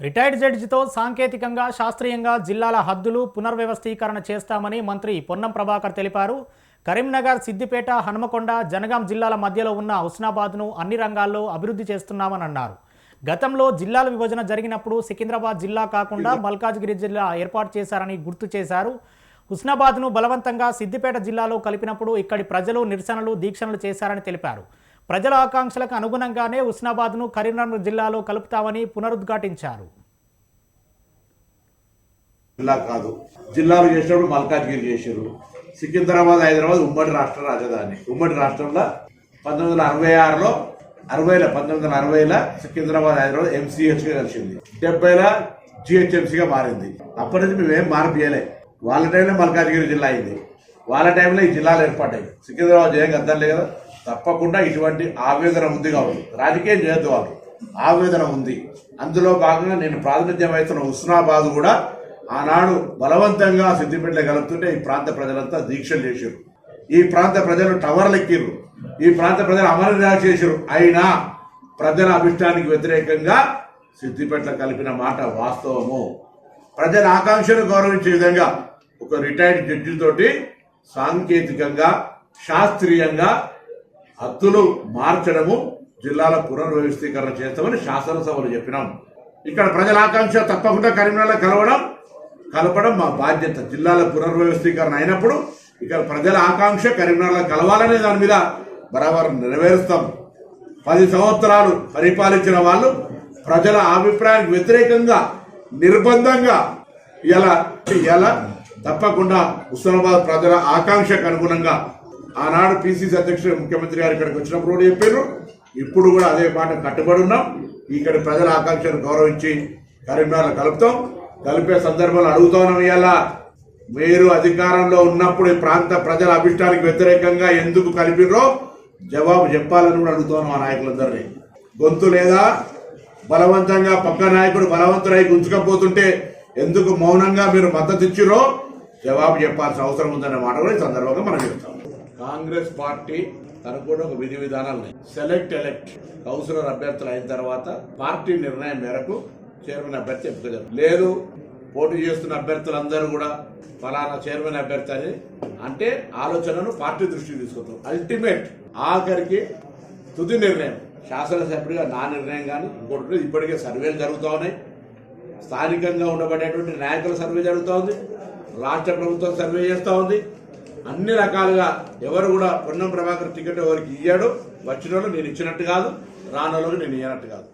Retired జడ్జితో సాంకేతికంగా శాస్త్రీయంగా జిల్లాల హద్దులు పునర్వ్యవస్థీకరణ చేస్తామని మంత్రి పొన్నం ప్రభాకర్ తెలిపారు. కరీంనగర్ సిద్దిపేట హనుమకొండ జనగాం జిల్లాల మధ్యలో ఉన్న హుస్నాబాద్ను అన్ని రంగాల్లో అభివృద్ధి చేస్తున్నామని అన్నారు. గతంలో జిల్లాల విభజన జరిగినప్పుడు సికింద్రాబాద్ జిల్లా కాకుండా మల్కాజ్గిరి జిల్లా ఏర్పాటు చేశారని గుర్తు చేశారు. హుస్నాబాద్ను బలవంతంగా సిద్దిపేట జిల్లాలో కలిపినప్పుడు ఇక్కడి ప్రజలు నిరసనలు దీక్షలు చేశారని తెలిపారు. ప్రజల ఆకాంక్షలకు అనుగుణంగానే హుస్నాబాద్ను కరీంనగర్ జిల్లాలో కలుపుతామని పునరుద్ఘాటించారు. జిల్లా కాదు. జిల్లాలు చేసినప్పుడు మల్కాజ్గిరి చేశారు సికింద్రాబాద్ హైదరాబాద్ ఉమ్మడి రాష్ట్ర రాజధాని. ఉమ్మడి రాష్ట్రంలో పంతొమ్మిది వందల అరవై ఆరులో అరవైలో పంతొమ్మిది వందల అరవైలో సికింద్రాబాద్ హైదరాబాద్ ఎంసీహెచ్గా కలిసింది. డెబ్బైల జిహెచ్ఎంసీగా మారింది. అప్పటి నుంచి మేమేం మార్పు చేయలే. వాళ్ళ టైంలో మల్కాజ్గిరి జిల్లా అయింది. వాళ్ళ టైంలో ఈ జిల్లాలు అయ్యాయి సికింద్రాబాద్ ఏం గద్దలే కదా. తప్పకుండా ఇటువంటి ఆవేదన ఉంది కాబట్టి. రాజకీయం చేయొద్దు వాళ్ళు. ఆవేదన ఉంది. అందులో భాగంగా నేను ప్రాతినిధ్యం వహిస్తున్న హుస్నాబాద్ కూడా ఆనాడు బలవంతంగా సిద్దిపేటలో కలుపుతుంటే ఈ ప్రాంత ప్రజలంతా దీక్షలు చేశారు ఈ ప్రాంత ప్రజలు టవర్లు ఎక్కిర్రు. ఈ ప్రాంత ప్రజలు అమరనిరాశ చేశారు అయినా ప్రజల అభిష్టానికి వ్యతిరేకంగా సిద్దిపేటలో కలిపిన మాట వాస్తవము. ప్రజల ఆకాంక్షను గౌరవించే విధంగా ఒక రిటైర్డ్ జడ్జి తోటి సాంకేతికంగా శాస్త్రీయంగా హద్దులు మార్చడము జిల్లాల పునర్వ్యవస్థీకరణ చేస్తామని శాసనసభలో చెప్పినాం. ఇక్కడ ప్రజల ఆకాంక్ష తప్పకుండా కరీంనగర్లో కలవడం కలపడం మా బాధ్యత. జిల్లాల పునర్వ్యవస్థీకరణ అయినప్పుడు ఇక్కడ ప్రజల ఆకాంక్ష కరీంనగర్లో కలవాలనే దాని మీద బరాబర్ నెరవేరుస్తాం. పది సంవత్సరాలు పరిపాలించిన వాళ్ళు ప్రజల అభిప్రాయానికి వ్యతిరేకంగా నిర్బంధంగా ఇలా ఇలా తప్పకుండా హుస్నాబాద్ ప్రజల ఆకాంక్షకు అనుగుణంగా ఆనాడు పిసిసి అధ్యక్షుడు ముఖ్యమంత్రి గారు ఇక్కడికి వచ్చినప్పుడు కూడా చెప్పారు. ఇప్పుడు కూడా అదే మాట కట్టుబడి ఉన్నాం. ఇక్కడ ప్రజల ఆకాంక్షను గౌరవించి కరీంనగర్లో కలుపుతాం. కలిపే సందర్భంలో అడుగుతాం ఇవాళ. మీరు అధికారంలో ఉన్నప్పుడు ఈ ప్రాంత ప్రజల అభిష్టానికి వ్యతిరేకంగా ఎందుకు కలిపినరో జవాబు చెప్పాలని కూడా అడుగుతాను మా నాయకులందరినీ. గొంతు లేదా? బలవంతంగా పక్క నాయకుడు బలవంతుడై గుంజుకపోతుంటే ఎందుకు మౌనంగా మీరు మద్దతు ఇచ్చిరో జవాబు చెప్పాల్సిన అవసరం ఉందనే మాట కూడా ఈ సందర్భంగా మనం చెప్తాం. కాంగ్రెస్ పార్టీ తనకు కూడా ఒక విధి విధానాలు ఉన్నాయి. సెలెక్ట్ ఎలెక్ట్ కౌన్సిలర్ అభ్యర్థులు అయిన తర్వాత పార్టీ నిర్ణయం మేరకు చైర్మన్ అభ్యర్థి ఎంపిక లేదు పోటీ చేస్తున్న అభ్యర్థులందరూ కూడా ఫలానా చైర్మన్ అభ్యర్థి అని అంటే ఆలోచనను పార్టీ దృష్టికి తీసుకొస్తాం. అల్టిమేట్ ఆఖరికి తుది నిర్ణయం. శాసనసభ్యుడిగా నా నిర్ణయం కానీ ఇంకోటి ఇప్పటికే సర్వేలు జరుగుతూ ఉన్నాయి. స్థానికంగా ఉండబడేటువంటి నాయకుల సర్వే జరుగుతూ ఉంది. రాష్ట్ర ప్రభుత్వం సర్వే చేస్తూ ఉంది. అన్ని రకాలుగా ఎవరు కూడా పొన్నం ప్రభాకర్ టికెట్ ఎవరికి ఇయ్యాడో వచ్చిన వాళ్ళు నేను ఇచ్చినట్టు కాదు రానోళ్ళకి నేను ఇయ్యనట్టు కాదు.